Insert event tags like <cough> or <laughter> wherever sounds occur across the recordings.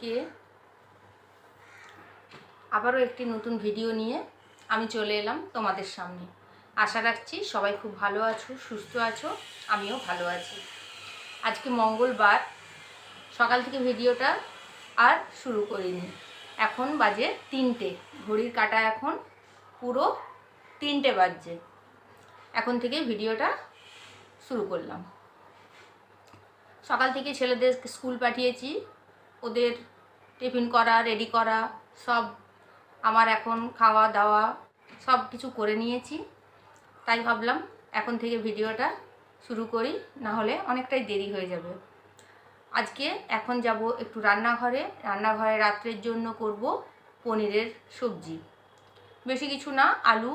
সবাইকে আবারও একটি নতুন ভিডিও নিয়ে আমি চলে এলাম তোমাদের সামনে। আশা রাখছি সবাই খুব ভালো আছো, সুস্থ আছো, আমিও ভালো আছি। আজকে মঙ্গলবার, সকাল থেকে ভিডিওটা আর শুরু করিনি। এখন বাজে তিনটে, ঘড়ির কাটা এখন পুরো তিনটে বাজছে। এখন থেকে ভিডিওটা শুরু করলাম। সকাল থেকে ছেলেদের স্কুল পাঠিয়েছি ওদের টিফিন করা রেডি করা, সব আমার এখন খাওয়া দাওয়া সব কিছু করে নিয়েছি। তাই ভাবলাম এখন থেকে ভিডিওটা শুরু করি, না হলে অনেকটাই দেরি হয়ে যাবে। আজকে এখন যাব একটু রান্নাঘরে। রান্নাঘরে রাত্রের জন্য করব পনিরের সবজি। বেশি কিছু না, আলু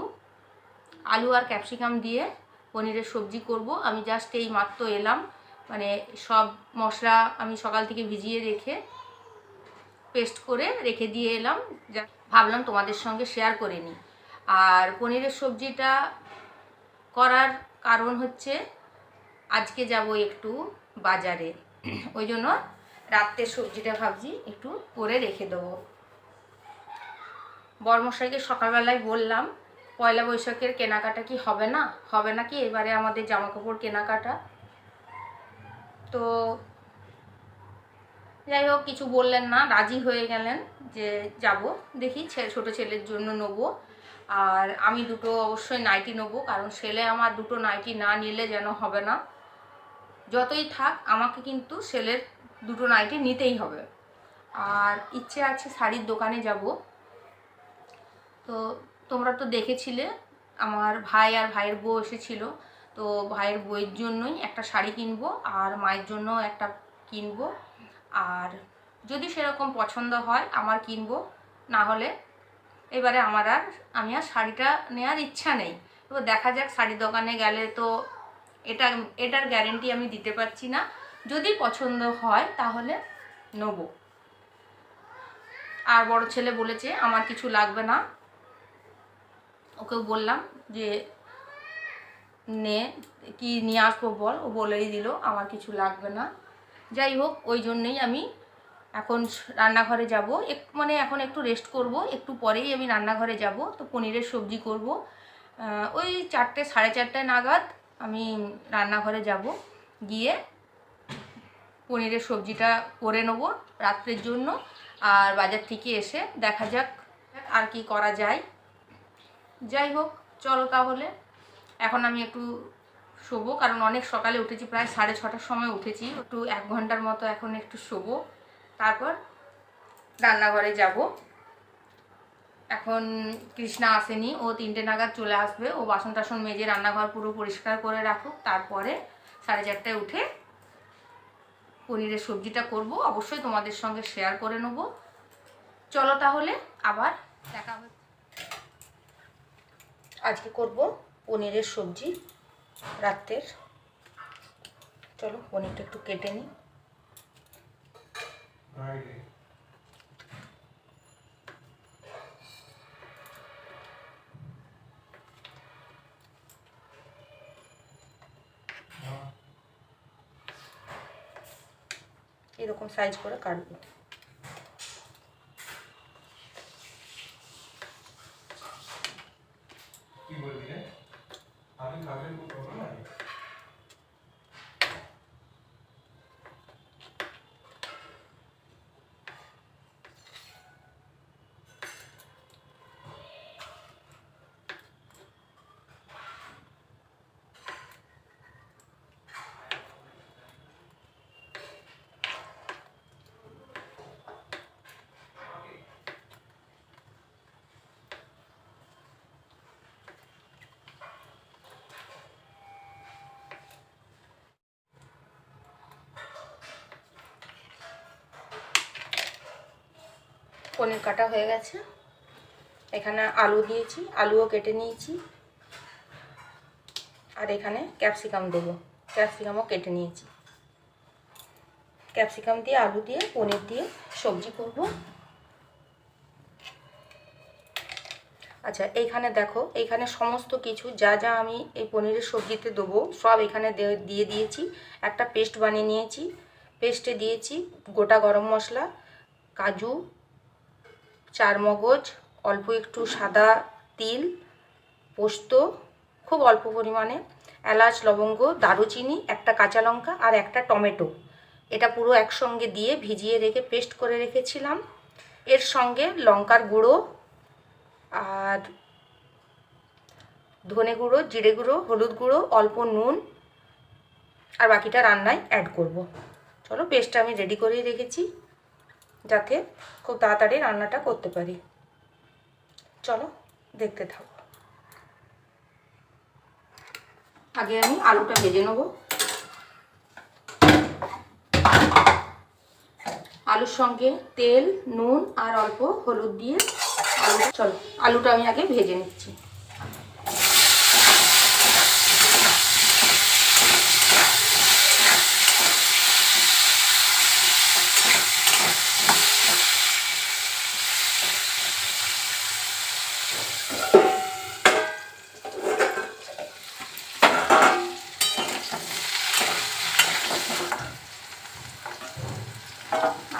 আলু আর ক্যাপসিকাম দিয়ে পনিরের সবজি করব। আমি জাস্ট এই মাত্র এলাম। মানে সব মশলা আমি সকাল থেকে ভিজিয়ে রেখে পেস্ট করে রেখে দিয়ে এলাম। যা ভাবলাম তোমাদের সঙ্গে শেয়ার করে নিই। আর পনিরের সবজিটা করার কারণ হচ্ছে আজকে যাব একটু বাজারে। <coughs> ওই জন্য রাত্রের সবজিটা ভাবছি একটু করে রেখে দেবো। বর্মশাইকে সকালবেলায় বললাম পয়লা বৈশাখের কেনাকাটা কি হবে না? হবে না কি এবারে আমাদের জামা কাপড় কেনাকাটা। তো যাই হোক কিছু বললেন না, রাজি হয়ে গেলেন যে যাব। দেখি ছোট ছেলের জন্য নেব। আর আমি দুটো অবশ্যই নাইটি নেব, কারণ ছেলে আমার দুটো নাইটি না নিলে যেন হবে না। যতই থাক, আমাকে কিন্তু ছেলের দুটো নাইটি নিতেই হবে। আর ইচ্ছে আছে শাড়ির দোকানে যাব। তো তোমরা তো দেখেছিলে, আমার ভাই আর ভাইয়ের বউ এসেছিল। তো ভাইয়ের বইয়ের জন্যই একটা শাড়ি কিনবো, আর মায়ের জন্য একটা কিনবো। আর যদি সেরকম পছন্দ হয় আমার কিনবো, না হলে এবারে আমার আর, আমি আর শাড়িটা নেওয়ার ইচ্ছা নেই। এবার দেখা যাক শাড়ির দোকানে গেলে তো এটা, এটার গ্যারেন্টি আমি দিতে পারছি না। যদি পছন্দ হয় তাহলে নেব। আর বড় ছেলে বলেছে, আমার কিছু লাগবে না। ওকেও বললাম যে, নে, কি নিয়ে আসব বল? ও বলেই দিল, আমার কিছু লাগবে না। যাই হোক, ওই জন্যেই আমি এখন রান্নাঘরে যাব। এক মানে এখন একটু রেস্ট করব, একটু পরেই আমি রান্নাঘরে যাব। তো পনিরের সবজি করব। ওই চারটে, সাড়ে চারটে নাগাদ আমি রান্নাঘরে যাব। গিয়ে পনিরের সবজিটা করে নেব রাত্রের জন্য আর বাজার থেকে এসে দেখা যাক আর কি করা যায়। যাই হোক, চলো তাহলে। এখন আমি একটু শোবো, কারণ অনেক সকালে উঠেছি, প্রায় সাড়ে ছটার সময় উঠেছি। একটু এক ঘণ্টার মতো এখন একটু শোবো। তারপর রান্নাঘরে যাব। এখন কৃষ্ণা আসেনি, ও তিনটে নাগাদ চলে আসবে। ও বাসন টাসন মেজে রান্নাঘর পুরো পরিষ্কার করে রাখুক। তারপরে সাড়ে চারটায় উঠে পনিরের সবজিটা করব। অবশ্যই তোমাদের সঙ্গে শেয়ার করে নেব। চলো তাহলে, আবার দেখা আজকে করব পনিরের সবজি। রাত্রের। চলো পনিরটা একটু কেটে নিই। এরকম সাইজ করে কাটবো কি বলবি রে আমি খাবেন করব না পনির কাটা হয়ে গেছে। এখানে আলু দিয়েছি, আলুও কেটে নিয়েছি। আর এখানে ক্যাপসিকাম দেবো। ক্যাপসিকামও কেটে নিয়েছি। ক্যাপসিকাম দিয়ে আলু দিয়ে, পনির দিয়ে সবজি করব। আচ্ছা এইখানে দেখো, এইখানে সমস্ত কিছু, যা যা আমি এই পনিরের সবজিতে দেবো, সব এখানে দিয়ে দিয়েছি। একটা পেস্ট বানিয়ে নিয়েছি। পেস্টে দিয়েছি গোটা গরম মশলা, কাজু চার মগজ, অল্প একটু সাদা তিল, পোস্ত, খুব অল্প পরিমাণে, এলাচ, লবঙ্গ, দারুচিনি, একটা কাঁচা লঙ্কা আর একটা টমেটো। এটা পুরো একসঙ্গে দিয়ে ভিজিয়ে রেখে পেস্ট করে রেখেছিলাম। এর সঙ্গে লঙ্কার গুঁড়ো আর ধনে গুঁড়ো, জিরে গুঁড়ো, হলুদ গুঁড়ো, অল্প নুন আর বাকিটা রান্নায় অ্যাড করব। চলো পেস্টটা আমি রেডি করেই রেখেছি। যাতে খুব তাড়াতাড়ি রান্নাটা করতে পারি। চলো, দেখতে থাকো। আগে আমি আলুটা ভেজে নেব। আলুর সঙ্গে তেল, নুন আর অল্প হলুদ দিয়ে আলু চলো, আলুটা আমি আগে ভেজে নিচ্ছি।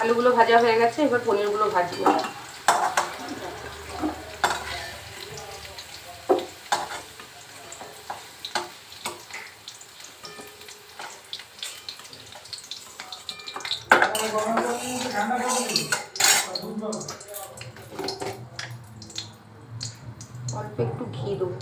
আলুগুলো ভাজা হয়ে গেছে এবার পনিরগুলো ভাজবো অল্প একটু ঘি দেবো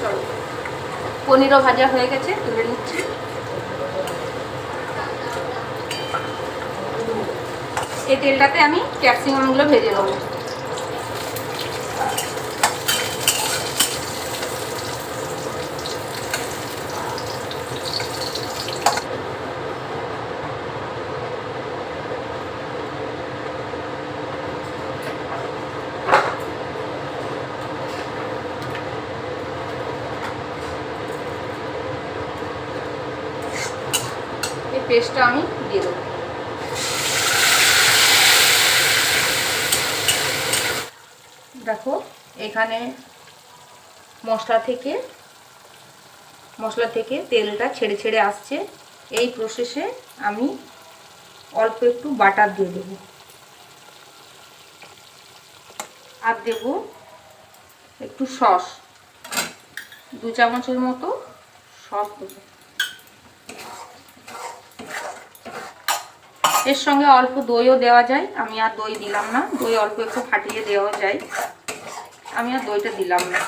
চলো পনিরও ভাজা হয়ে গেছে তুলে নিচ্ছি। এই তেলটাতে আমি ক্যাপসিকামগুলো ভেজে নেব। পেস্টটা আমি দিয়ে দেবো। দেখো, এখানে মশলা থেকে মশলা থেকে তেলটা ছেড়ে ছেড়ে আসছে। এই প্রসেসে আমি অল্প একটু বাটার দিয়ে দেব। আর দেব একটু সস। দু চামচের মতো সস দেবো। এর সঙ্গে অল্প দইও দেওয়া যায়। আমি আর দই দিলাম না। দই অল্প একটু ফাটিয়ে দেওয়া যায়। আমি আর দইটা দিলাম না।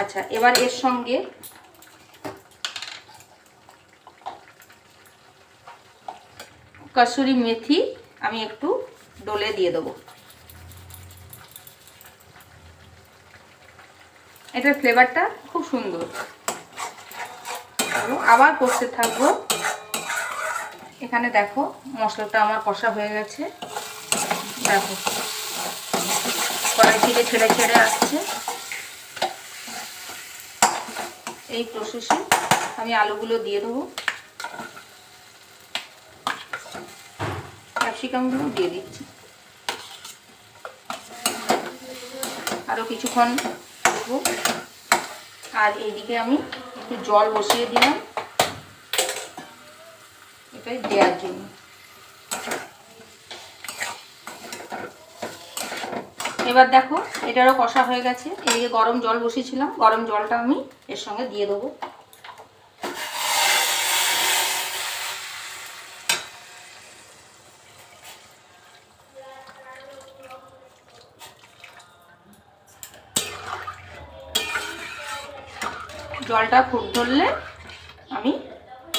আচ্ছা এবার এর সঙ্গে কসুরি মেথি আমি একটু ডলে দিয়ে দেবো। এটার ফ্লেভারটা খুব সুন্দর। আবার করতে থাকব। এখানে দেখো মশলাটা আমার কষা হয়ে গেছে। দেখো, কড়াই থেকে ছেড়ে ছেড়ে আসছে। এই প্রসেসে আমি আলুগুলো দিয়ে দেবো। ক্যাপসিকামগুলো দিয়ে দিচ্ছি। আরও কিছুক্ষণ আর এইদিকে আমি একটু জল বসিয়ে দিলাম। এটাই দেওয়ার জন্য। এবার দেখো, এটারও কষা হয়ে গেছে। এদিকে গরম জল বসিয়েছিলাম, গরম জলটা আমি এর সঙ্গে দিয়ে দেবো। জলটা ফুট ধরলে আমি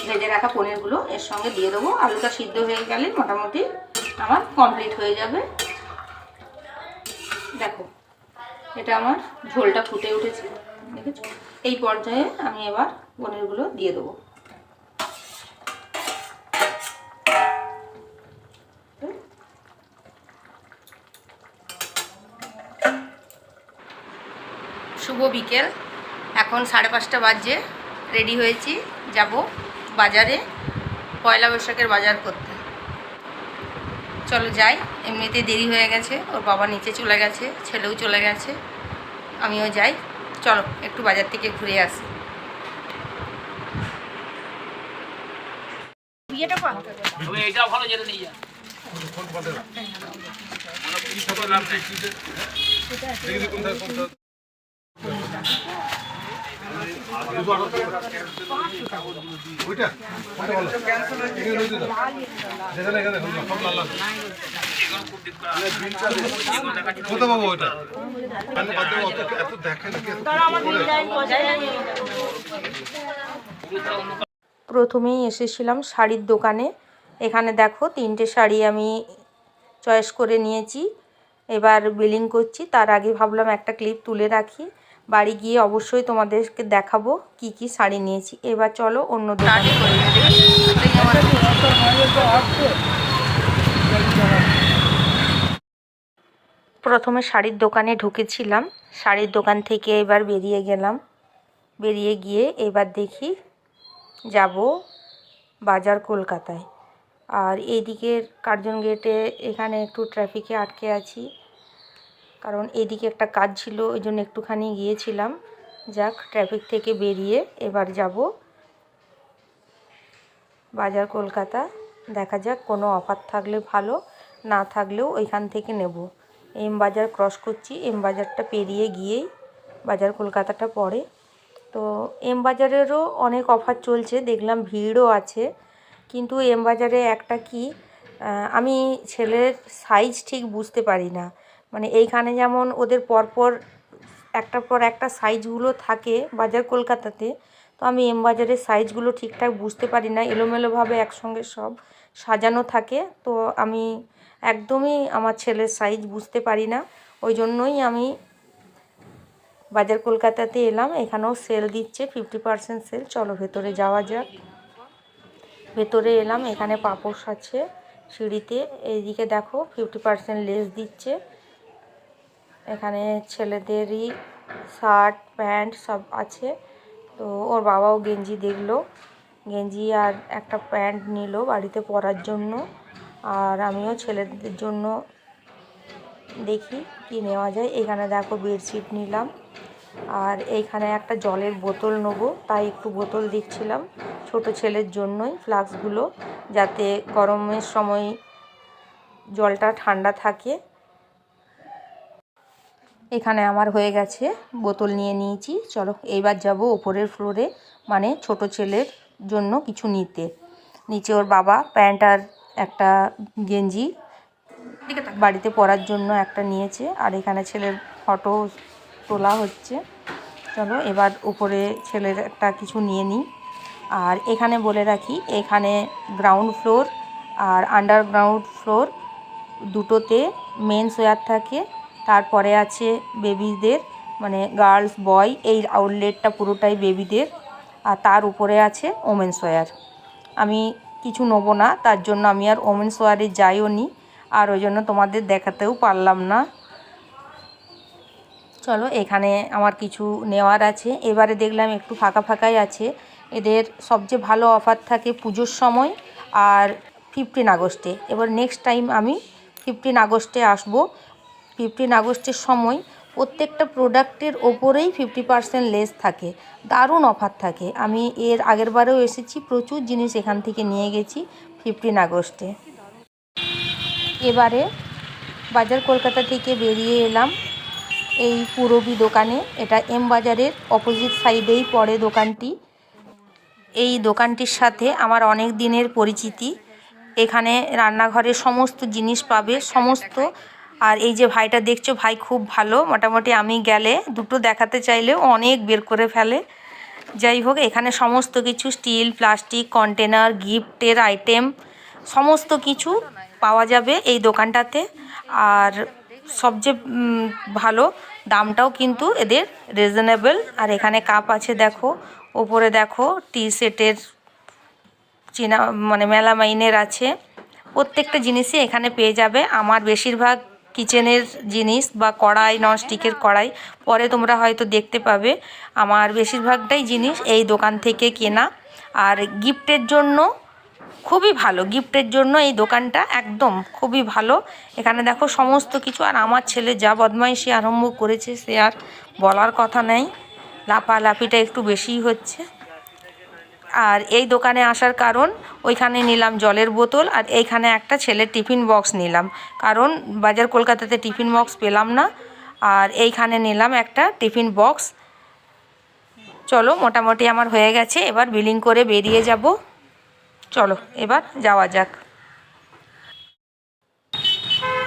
ভেজে রাখা পনিরগুলো, এর সঙ্গে দিয়ে দেবো। আলুটা সিদ্ধ হয়ে গেলে মোটামুটি আমার কমপ্লিট হয়ে যাবে। দেখো, এটা আমার ঝোলটা ফুটে উঠেছে, দেখেছ? এই পর্যায়ে আমি এবার পনিরগুলো দিয়ে দেবো। শুভ বিকেল। এখন সাড়ে পাঁচটা বাজে রেডি হয়েছি, যাব। বাজারে পয়লা বৈশাখের বাজার করতে। চলো যাই এমনিতে দেরি হয়ে গেছে ওর বাবা নিচে চলে গেছে ছেলেও চলে গেছে আমিও যাই। চলো একটু বাজার থেকে ঘুরে আসি। ভালো যেটা নিয়ে যা ওইটা ওইটা বলো এখানে রয়েছে তো যেখানে এখানে দেখুন না, সব লাল লাল প্রথমেই এসেছিলাম শাড়ির দোকানে। এখানে দেখো তিনটে শাড়ি আমি চয়েস করে নিয়েছি। এবার বিলিং করছি। তার আগে ভাবলাম একটা ক্লিপ তুলে রাখি। বাড়ি গিয়ে অবশ্যই তোমাদেরকে দেখাবো কি কি শাড়ি নিয়েছি। এবার চলো অন্য প্রথমে শাড়ির দোকানে ঢুকেছিলাম। শাড়ির দোকান থেকে এবার বেরিয়ে গেলাম। বেরিয়ে গিয়ে এবার দেখি যাব বাজার কলকাতায়। আর এইদিকের কার্জন গেটে এখানে একটু ট্রাফিকে আটকে আছি। কারণ এদিকে একটা কাজ ছিল, ওই জন্য একটুখানি গিয়েছিলাম। যাক ট্রাফিক থেকে বেরিয়ে এবার যাব বাজার কলকাতা। দেখা যাক, কোনো অফার থাকলে ভালো, না থাকলেও ওইখান থেকে নেব। এম বাজার ক্রস করছি এম বাজারটা পেরিয়ে গিয়েই বাজার কলকাতাটা পড়ে তো এম বাজারেরও অনেক অফার চলছে, দেখলাম ভিড়ও আছে। কিন্তু এম বাজারে একটা কি আমি ছেলের সাইজ ঠিক বুঝতে পারি না। মানে এইখানে যেমন ওদের পরপর একটার পর একটা সাইজগুলো থাকে বাজার কলকাতাতে, তো আমি এম বাজারের সাইজগুলো ঠিকঠাক বুঝতে পারি না। এলোমেলোভাবে একসঙ্গে সব সাজানো থাকে, তো আমি একদমই আমার ছেলের সাইজ বুঝতে পারি না। ওই জন্যই আমি বাজার কলকাতাতে এলাম, এখানেও সেল দিচ্ছে ফিফটি পার্সেন্ট সেল চলো ভেতরে যাওয়া যাক। ভেতরে এলাম, এখানে পাপোশ আছে সিঁড়িতে, এইদিকে দেখো ফিফটি পার্সেন্ট লেস দিচ্ছে। এখানে ছেলেদেরই শার্ট, প্যান্ট সব আছে। তো ওর বাবাও গেঞ্জি দেখল। গেঞ্জি আর একটা প্যান্ট নিল বাড়িতে পরার জন্য। আর আমিও ছেলেদের জন্য দেখি কি নেওয়া যায়। এখানে দেখো বেডশিট নিলাম। আর এইখানে একটা জলের বোতল নেব, তাই একটু বোতল দেখছিলাম ছোট ছেলের জন্যই ফ্লাক্সগুলো, যাতে গরমের সময় জলটা ঠান্ডা থাকে। এখানে আমার হয়ে গেছে। বোতল নিয়ে নিয়েছি। চলো, এইবার যাব ওপরের ফ্লোরে মানে ছোট ছেলের জন্য কিছু নিতে। নিচে ওর বাবা প্যান্ট আর একটা গেঞ্জি বাড়িতে পরার জন্য একটা নিয়েছে। আর এখানে ছেলের ফটো তোলা হচ্ছে। চলো, এবার উপরে ছেলের একটা কিছু নিয়ে নিই। আর এখানে বলে রাখি, এখানে গ্রাউন্ড ফ্লোর আর আন্ডারগ্রাউন্ড ফ্লোর দুটোতে মেন্স ওয়্যার থাকে। তারপরে আছে বেবিদের মানে গার্লস বয়, এই আউটলেটটা পুরোটাই বেবিদের। আর তার উপরে আছে ওমেন্স ওয়্যার আমি কিছু নেব না, তার জন্য আমি আর ওমেন্স ওয়্যারে যাইও নি। আর ওই জন্য তোমাদের দেখাতেও পারলাম না। চলো, এখানে আমার কিছু নেওয়ার আছে। এবারে দেখলাম একটু ফাঁকা ফাঁকাই আছে। এদের সবচেয়ে ভালো অফার থাকে পুজোর সময় আর ফিফটিন আগস্টে। এবার নেক্সট টাইম আমি ফিফটিন আগস্টে আসব। ফিফটিন আগস্টের সময় প্রত্যেকটা প্রোডাক্টের ওপরেই ফিফটি পার্সেন্ট লেস থাকে। দারুণ অফার থাকে। আমি এর আগের বারেও এসেছি, প্রচুর জিনিস এখান থেকে নিয়ে গেছি ফিফটিন আগস্টে। এবারে বাজার কলকাতা থেকে বেরিয়ে এলাম। এই পুরবি দোকানে, এটা এম বাজারের অপোজিট সাইডেই পড়ে দোকানটি। এই দোকানটির সাথে আমার অনেক দিনের পরিচিতি। এখানে রান্নাঘরের সমস্ত জিনিস পাবে, সমস্ত আর এই যে ভাইটা দেখছ, ভাই খুব ভালো। মোটামুটি আমি গেলে দুটো দেখাতে চাইলেও অনেক বের করে ফেলে। যাই হোক, এখানে সমস্ত কিছু, স্টিল, প্লাস্টিক, কন্টেনার, গিফটের আইটেম, সমস্ত কিছু পাওয়া যাবে এই দোকানটাতে। আর সবচেয়ে ভালো দামটাও কিন্তু এদের রিজনেবল আর এখানে কাপ আছে, দেখো। ওপরে দেখো টি সেটের চীনা মানে মেলামাইনের আছে। প্রত্যেকটা জিনিসই এখানে পেয়ে যাবে। আমার বেশিরভাগ কিচেনের জিনিস বা কড়াই, ননস্টিকের কড়াই, পরে তোমরা হয়তো দেখতে পাবে। আমার বেশিরভাগটাই জিনিস এই দোকান থেকে কেনা। আর গিফটের জন্য খুবই ভালো, গিফটের জন্য এই দোকানটা একদম খুবই ভালো। এখানে দেখো সমস্ত কিছু, আর আমার ছেলে যা বদমাইশি আরম্ভ করেছে, সে আর বলার কথা নেই। লাফালাফিটা একটু বেশিই হচ্ছে। আর এই দোকানে আসার কারণ ওইখানে নিলাম জলের বোতল আর এইখানে একটা ছেলের টিফিন বক্স নিলাম। কারণ বাজার কলকাতাতে টিফিন বক্স পেলাম না। আর এইখানে নিলাম একটা টিফিন বক্স। চলো, মোটামুটি আমার হয়ে গেছে। এবার বিলিং করে বেরিয়ে যাব। চলো, এবার যাওয়া যাক।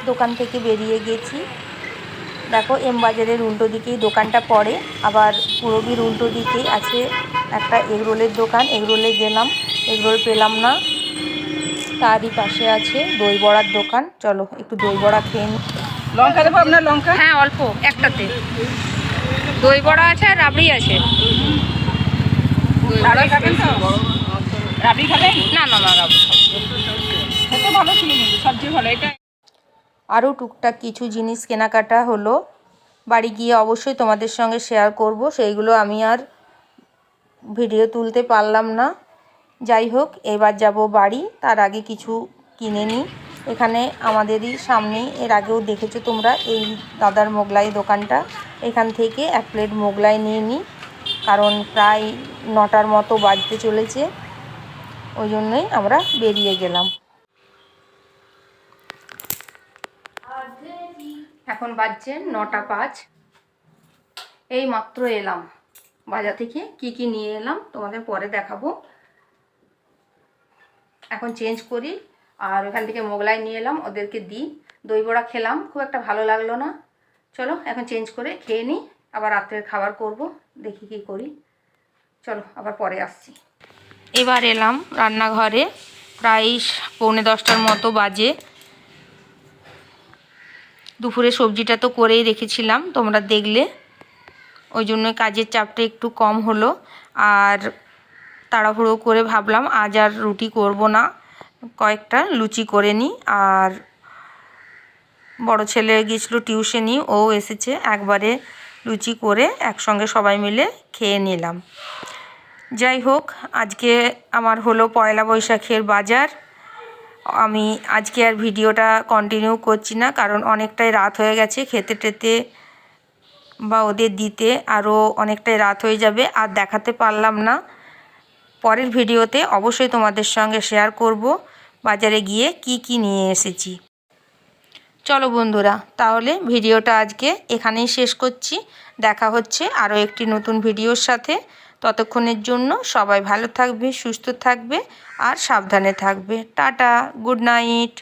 দোকান থেকে বেরিয়ে গেছি। দেখো, এম বাজারের উল্টো দিকেই দোকানটা পড়ে। আবার পুরবির উল্টো দিকেই আছে একটা এগরোলের দোকান এগরোলে গেলাম এগরোল পেলাম না। তারই পাশে আছে দই বড়ার দোকান। চলো একটু দই বড়া খেয়ে নিই লঙ্কা দেবো আপনার লঙ্কা? হ্যাঁ অল্প একটাতে। দই বড়া আছে আর রাবড়ি আছে। না না না রাবড়ি ভালো ছিল সবজি ভালো। এটা আরও টুকটাক কিছু জিনিস কেনাকাটা হলো। বাড়ি গিয়ে অবশ্যই তোমাদের সঙ্গে শেয়ার করব। সেইগুলো আমি আর ভিডিও তুলতে পারলাম না। যাই হোক, এবার যাব বাড়ি। তার আগে কিছু কিনে নিই। এখানে আমাদেরই সামনে, এর আগেও দেখেছ তোমরা, এই দাদার মোগলাই দোকানটা। এখান থেকে এক প্লেট মোগলাই নিয়ে নিই, কারণ প্রায় নটার মতো বাজতে চলেছে। ওই জন্যই আমরা বেরিয়ে গেলাম। এখন বাজছে নটা পাঁচ। এই মাত্র এলাম। বাজার থেকে কি কি নিয়ে এলাম তোমাদের পরে দেখাবো। এখন চেঞ্জ করি, আর ওখান থেকে মোগলাই নিয়ে এলাম, ওদেরকে দিই। দই বড়া খেলাম, খুব একটা ভালো লাগল না। চলো, এখন চেঞ্জ করে খেয়ে নিই, আবার রাত্রের খাবার করব, দেখি কি করি। চলো, আবার পরে আসছি। এবার এলাম রান্নাঘরে, প্রায় পৌনে দশটার মতো বাজে। দুপুরে সবজিটা তো করেই রেখেছিলাম, তোমরা দেখলে। ওই জন্য কাজের চাপটা একটু কম হলো। আর তাড়াহুড়ো করে ভাবলাম আজ আর রুটি করব না, কয়েকটা লুচি করে নিই আর বড় ছেলে গিয়েছিল টিউশনি, ও এসেছে একবারে লুচি করে একসঙ্গে সবাই মিলে খেয়ে নিলাম। যাই হোক, আজকে আমার হলো পয়লা বৈশাখের বাজার। আমি আজকে আর ভিডিওটা কন্টিনিউ করছি না, কারণ অনেকটাই রাত হয়ে গেছে, খেতে টেতে বা ওদের দিতে আরও অনেকটাই রাত হয়ে যাবে, আর দেখাতে পারলাম না। পরের ভিডিওতে অবশ্যই তোমাদের সঙ্গে শেয়ার করব, বাজারে গিয়ে কি কি নিয়ে এসেছি। চলো বন্ধুরা, তাহলে ভিডিওটা আজকে এখানেই শেষ করছি। দেখা হচ্ছে আরও একটি নতুন ভিডিওর সাথে। ততক্ষণের জন্য সবাই ভালো থাকবে, সুস্থ থাকবে, আর সাবধানে থাকবে। Tata, good night.